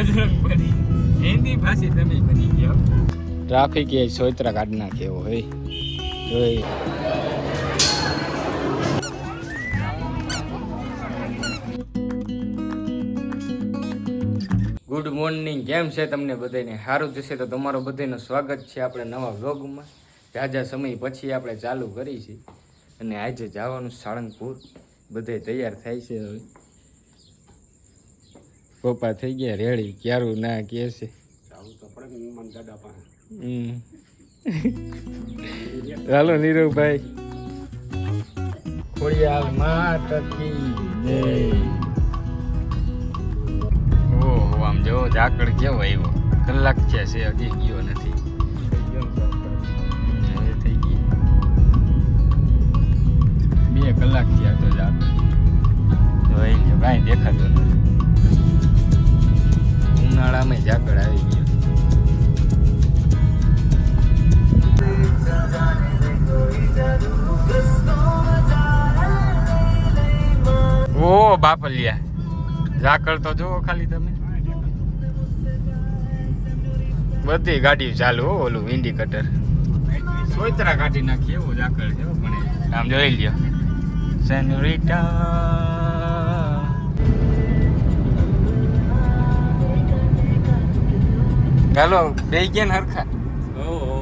બજરંગ બલી હિન્દી ભાષી તમે બની ગયો. ટ્રાફિક એ સોયત્રા કાઢ નાખે હોય. જોઈ. ગુડ મોર્નિંગ કેમ છે તમને બધાને? સારું જશે તો તમારો બધાનું સ્વાગત છે આપણે નવા વ્લોગમાં. જાજા સમય પછી આપણે ચાલુ કરી છે. અને આજે જવાનું સાળંગપુર. બધે તૈયાર થાય છે હવે. પપ્પા થઈ ગયા રેડી. ક્યારું ના કે છે. ચાલો નીરવભાઈ ખોડિયાલ માત કી જય. ઓહો આમ જો ઝાકળ કેવો આવ્યો. કલાક છે હજી ગયો નથી. બાપલિયા ઝાકળ તો જુઓ ખાલી તમે. બધી ગાડી ચાલુ હો ઓલું ઇન્ડિકેટર સોયતરા કાઢી નાખી એવું ઝાકળ છે પણ. આમ જોઈ લ્યો. સેન્યુરિટા ચાલો બે ગયા ને હરખા ઓહો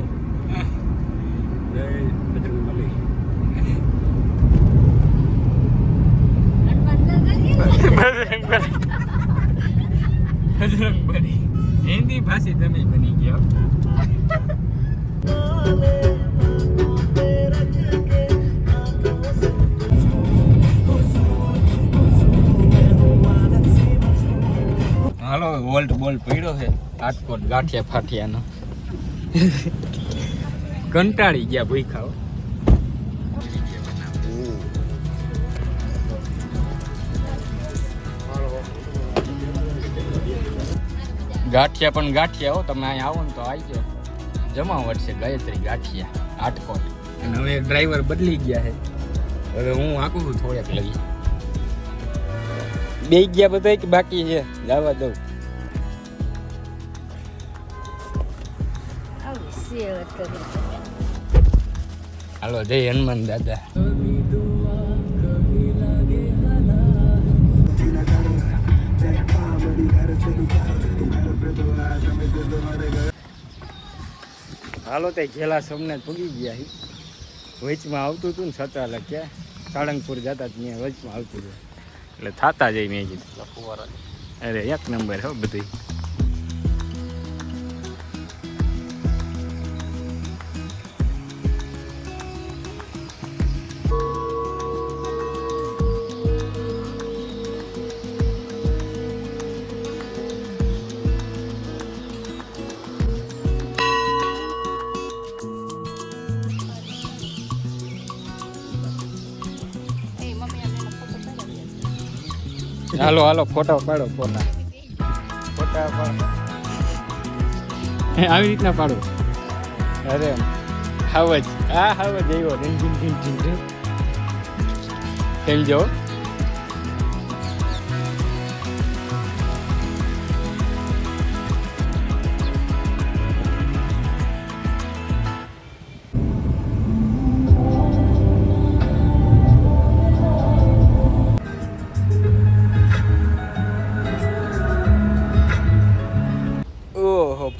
જય બજરંગ બલી બજરંગ બલી હિન્દી ભાષી તમે બની ગયો. હાલો વોલ્ટ બોલ પડ્યો છે. રાજકોટ ગાંઠિયા ફાઠિયાનો. કંટાળી ગયા ભૂખાઓ ગાંઠિયા પણ ગાંઠિયા હો તમે અહીંયા આવો ને તો આવી જાઓ. જમાવટ છે ગાયત્રી ગાંઠિયા આટકોટ અને હવે ડ્રાઈવર બદલી ગયા છે. હવે હું આંકું છું થોડેક લઈ. બે ગયા બધા કે બાકી છે? જવા દઉં. હાલો જય હનુમાન દાદા. હાલો તે ઘેલા સોમનાથ પૂગી ગયા વચમાં આવતું હતું ને છતાં લખ્યા સાળંગપુર જતા ત્યાં વચમાં આવતું હતું એટલે થતા જઈ મેં કીધું. અરે એક નંબર હો બધી હાલો હાલો ફોટા પાડો ફોટા. ફોટા પાડો. આવી રીતના પાડો. અરે હાવજ. હા હાવજ આવ્યો. ઢીન ઢીન ઢીન ઢીન ઢીન. સમજો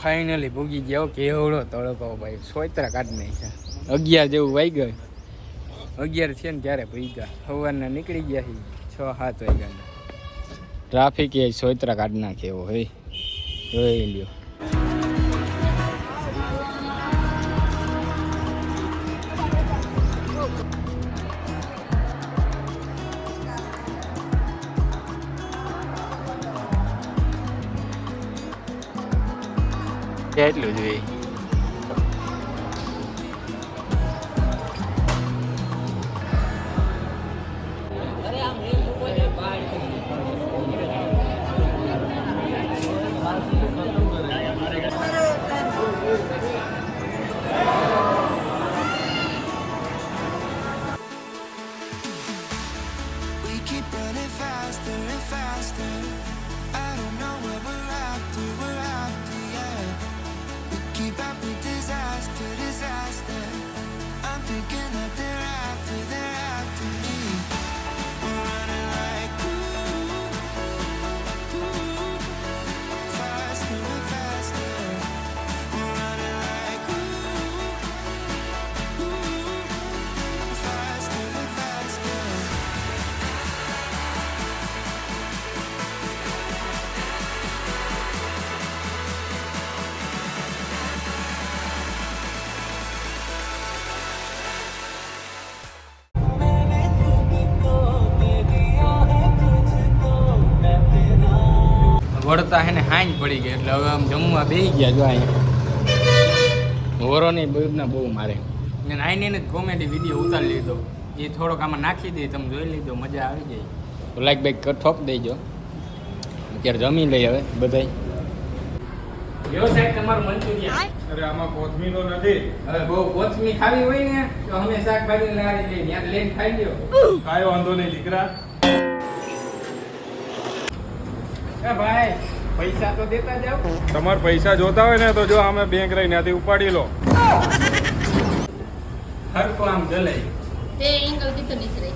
ફાઇનલી ભૂગી ગયો, કેવડો તડકો ભાઈ સોયત્રા કાઢી નાખ્યા. અગિયાર જેવું વાઈ ગયું. અગિયાર છે ને ત્યારે ભૂગ્યા સવારના નીકળી ગયા છે છ, સાત વાગ્યાના. ટ્રાફિક એ સોયત્રા કાઢી નાખે એવો હોય જોઈ લ્યો. yeah ludwig keep વળતા હે ને હાંજ પડી ગઈ એટલે હવે આમ જમવા બેસી ગયા જો અહીંયા. હોરો નહીં બધાના બહુ મારે. ને નાઈને કોમેડી વીડિયો ઉતારી લીધો. એ થોડોક આમાં નાખી દે તમે જોઈ લીધો મજા આવી જાય તો લાઈક બાઈક ઠોક દેજો. અત્યારે જમી લઈ હવે બધાય. યો સાહેબ તમારું મંચુરિયન. અરે આમાં કોથમીરો નથી. હવે બહુ કોથમી ખાવી હોય ને તો અમે શાકભાજી લારી લઈ ત્યાં લઈને ખાઈ લ્યો. કાંઈ વાંધો નહીં દીકરા. ભાઈ પૈસા તો દેતા જાઓ તમારે પૈસા જોતા હોય ને તો જો અમે બેંક રહી ત્યાંથી ઉપાડી લો. હર કામ જલાઈ એ એંગલ દીધો નથી